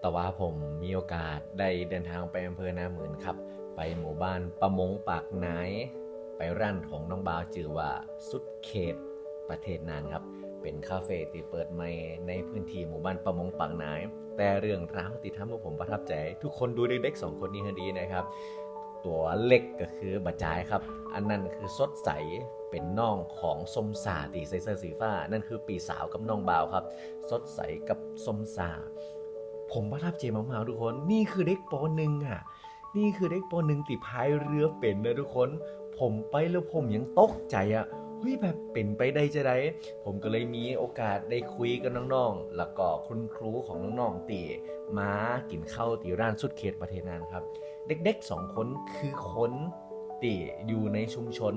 แต่ว่าผมมีโอกาสได้เดินทางไปอำเภอนาหมื่นครับ ไปหมู่บ้านประมงปากนายไปร้านของน้องบาวจือว่าสุดเขตประเทศนานครับ เป็นคาเฟ่ที่เปิดใหม่ในพื้นที่หมู่บ้านประมงปากนายแต่เรื่องราวที่ทำให้ผมประทับใจ ทุกคนดูเด็กๆสองคนนี้ให้ดีนะครับ ตัวเล็กก็คือบาจายครับ อันนั้นคือสดใสเป็นน้องของสมสาตีใส่เสื้อสีฟ้า นั่นคือปีสาวกับน้องบ่าวครับ สดใสกับสมสา ผมประทับใจมากๆทุกคน นี่คือเด็กปหนึ่งอะ นี่คือเด็กปหนึ่งติพายเรือเป็นนะทุกคน ผมไปแล้วผมยังตกใจอะเฮ้ยแบบเป็นไปได้จะได้ ผมก็เลยมีโอกาสได้คุยกับน้องๆ แล้วก็คุณครูของน้องๆตีมากินข้าวตีร้านสุดเขตประเทศนานครับ เด็กๆสองคนคือคนตีอยู่ในชุมชน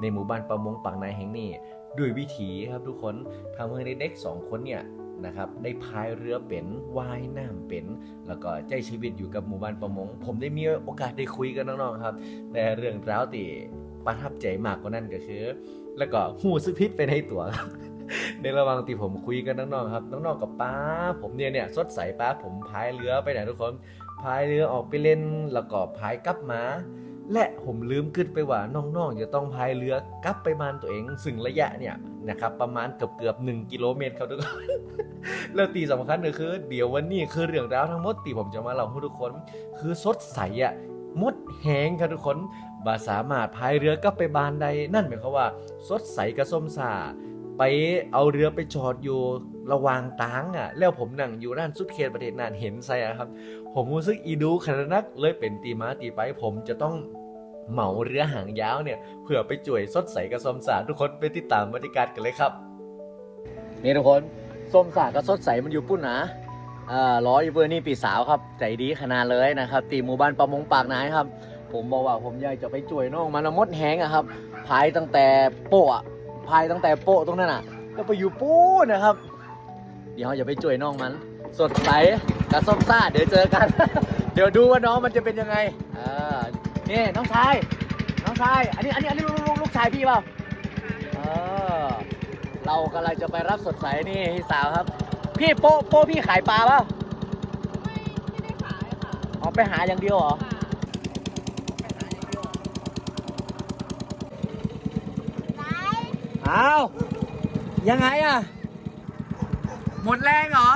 ในหมู่บ้านประมงปากนายแห่งนี้ ด้วยวิถีครับทุกคนทำให้เด็กๆสองคนเนี่ย นะครับได้พายเรือเป็นว่ายน้ำเป็น แล้วก็ใจชีวิตอยู่กับหมู่บ้านประมง ผมได้มีโอกาสได้คุยกับน้องๆครับแต่เรื่องราวที่ประทับใจมากกว่านั้นก็คือ แล้วก็หูซึกพิษไปในตัวครับในระหว่างที่ผมคุยกับน้องๆครับน้องๆกับป้า ผมเนี่ยเนี่ยสดใสป้าผมพายเรือไปไหนทุกคนพายเรือออกไปเล่นแล้วก็พายกลับมา และผมลืมขึ้นไปว่าน้องๆจะต้องพายเรือกลับไปบ้านตัวเอง ซึ่งระยะเนี่ยนะครับประมาณเกือบเกือบหนึ่งกิโลเมตรครับทุกคนแล้วตีสำคัญก็คือ เดี๋ยววันนี้คือเรื่องราวทั้งหมดที่ผมจะมาเล่าให้ทุกคน คือสดใสอะมดแหงครับทุกคนบาสามารถพายเรือกลับไปบ้านใดนั่นหมายความว่า สดใสกับส้มสา ไปเอาเรือไปจอดอยู่ระวางตางอะ แล้วผมนั่งอยู่ด้านสุดเขตประเทศนานเห็นไซอะครับ ผมรู้สึกอีดูขนาดนักเลยเป็นตีมาตีไป ผมจะต้องเหมาเรือหางยาวเนี่ยเพื่อไปจ่วยสดใสกับสมสารทุกคนไปติดตามบรรยากาศกันเลยครับ นี่ทุกคนส้มสากับสดใสมันอยู่ปุ้นนะร้อยเบอร์นี่ปีสาวครับ ใจดีขนาดเลยนะครับ ตีหมู่บ้านประมงปากนายครับ ผมบอกว่าผมอยากจะไปจ่วยน้องมันมดแหงอะครับพายตั้งแต่โปะ พายตั้งแต่โปะตรงนั้นอะแล้วไปอยู่ปูนนะครับ เดี๋ยวเราจะไปจ่วยน้องมัน สดใสกับส้มซ่าเดี๋ยวเจอกัน เดี๋ยวดูว่าน้องมันจะเป็นยังไงอ่านี่น้องชายน้องชายอันนี้อันนี้อันนี้ลูกลูกลูกชายพี่เปล่าเออเรากำลังจะไปรับสดใสนี่พี่สาวครับ พี่โป้โป้พี่ขายปลาเปล่าไม่ไม่ได้ขายค่ะอ๋อไปหาอย่างเดียวเหรอ อ้าวยังไงอะ หมดแรงเหรอ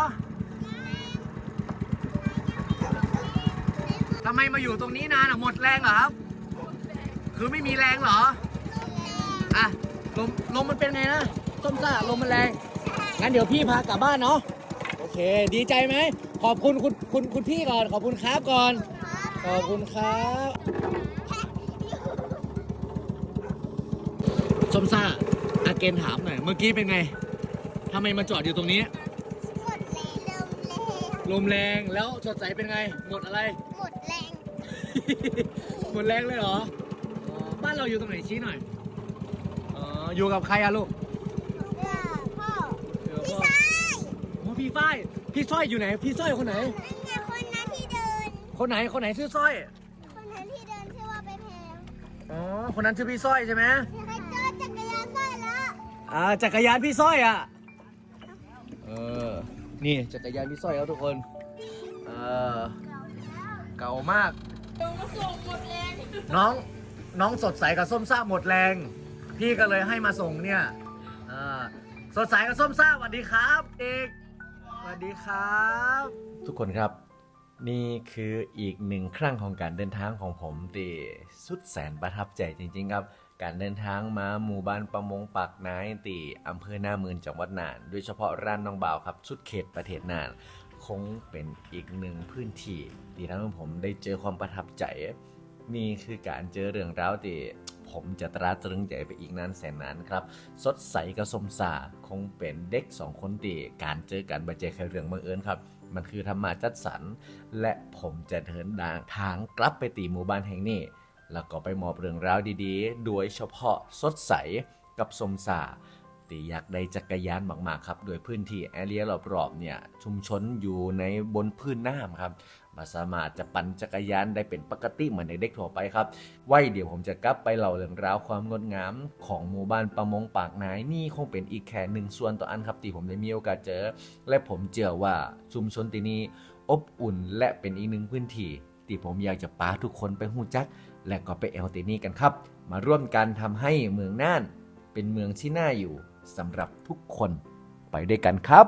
ทำไมมาอยู่ตรงนี้นานอะหมดแรงเหรอครับ คือไม่มีแรงเหรออะลมลมมันเป็นไงนะส้มซ่าลมมันแรงงั้นเดี๋ยวพี่พากลับบ้านเนาะโอเค ดีใจไหมขอบคุณคุณคุณคุณพี่ก่อน ขอบคุณครับก่อน ขอบคุณครับส้มซ่า อาเกนถามหน่อย เมื่อกี้เป็นไงทำไมมาจอดอยู่ตรงนี้ หมดแรงลมแรงลมแรงแล้วสดใสเป็นไง หมดอะไร หมดแรงหมดแรงเลยเหรออ๋อบ้านเราอยู่ตรงไหนชี้หน่อยอ๋ออยู่กับใครอะลูกเพื่อพ่ออยู่กับพี่พ่อชายโอ้พี่ฝ้ายพี่สร้อยอยู่ไหน พี่สร้อยคนไหน นั่นไงคนนั้นที่เดิน คนไหนคนไหนชื่อสร้อยคนนั้นที่เดินชื่อว่าไปแพงอ๋อคนนั้นชื่อพี่สร้อยใช่ไหมใค อ่าจักรยานพี่สร้อยอะ เออ นี่จักรยานพี่สร้อยครับทุกคน เออ เก่ามากตรงมาส่งหมดแรงน้องน้องสดใสกับส้มซ่าหมดแรง พี่ก็เลยให้มาส่งเนี่ยอ่าสดใสกับส้มซ่าสวัสดีครับเด็กสวัสดีครับ ทุกคนครับ นี่คืออีกหนึ่งครั้งของการเดินทางของผมที่สุดแสนประทับใจจริง ๆ ครับ การเดินทางมาหมู่บ้านประมงปากนายตีอำเภอหน้าเมืองจังหวัดน่าน โดยเฉพาะร้านน้องบ่าวครับสุดเขตประเทศน่าน คงเป็นอีกหนึ่งพื้นที่ที่ทำให้ผมได้เจอความประทับใจ นี่คือการเจอเรื่องราวที่ผมจะตราตรึงใจไปอีกนานแสนนานครับ สดใสกับสมสาคงเป็นเด็กสองคนที่การเจอกันบาเจแค่เรื่องบังเอิญครับมันคือธรรมาจัดสรรและผมจะเดินทางกลับไปตีหมู่บ้านแห่งนี้ แล้วก็ไปมอบเรื่องราวดีๆ โดยเฉพาะสดใสกับสมสาตีอยากได้จักรยานมากๆครับโดยพื้นที่แอเรียรอบๆเนี่ยชุมชนอยู่ในบนพื้นน้ำครับมาสามารถจะปั่นจักรยานได้เป็นปกติเหมือนเด็กๆทั่วไปครับไว้เดี๋ยวผมจะกลับไปเล่าเรื่องราวความงดงามของหมู่บ้านประมงปากนายนี่คงเป็นอีกแค่หนึ่งส่วนต่ออันครับที่ผมได้มีโอกาสเจอ และผมเชื่อว่าชุมชนที่นี่อบอุ่นและเป็นอีกหนึ่งพื้นที่ที่ผมอยากจะปาทุกคนไปหูจักและก็ไปเอลตินี่กันครับ มาร่วมกันทำให้เมืองน่าน เป็นเมืองที่น่าอยู่สำหรับทุกคนไปด้วยกันครับ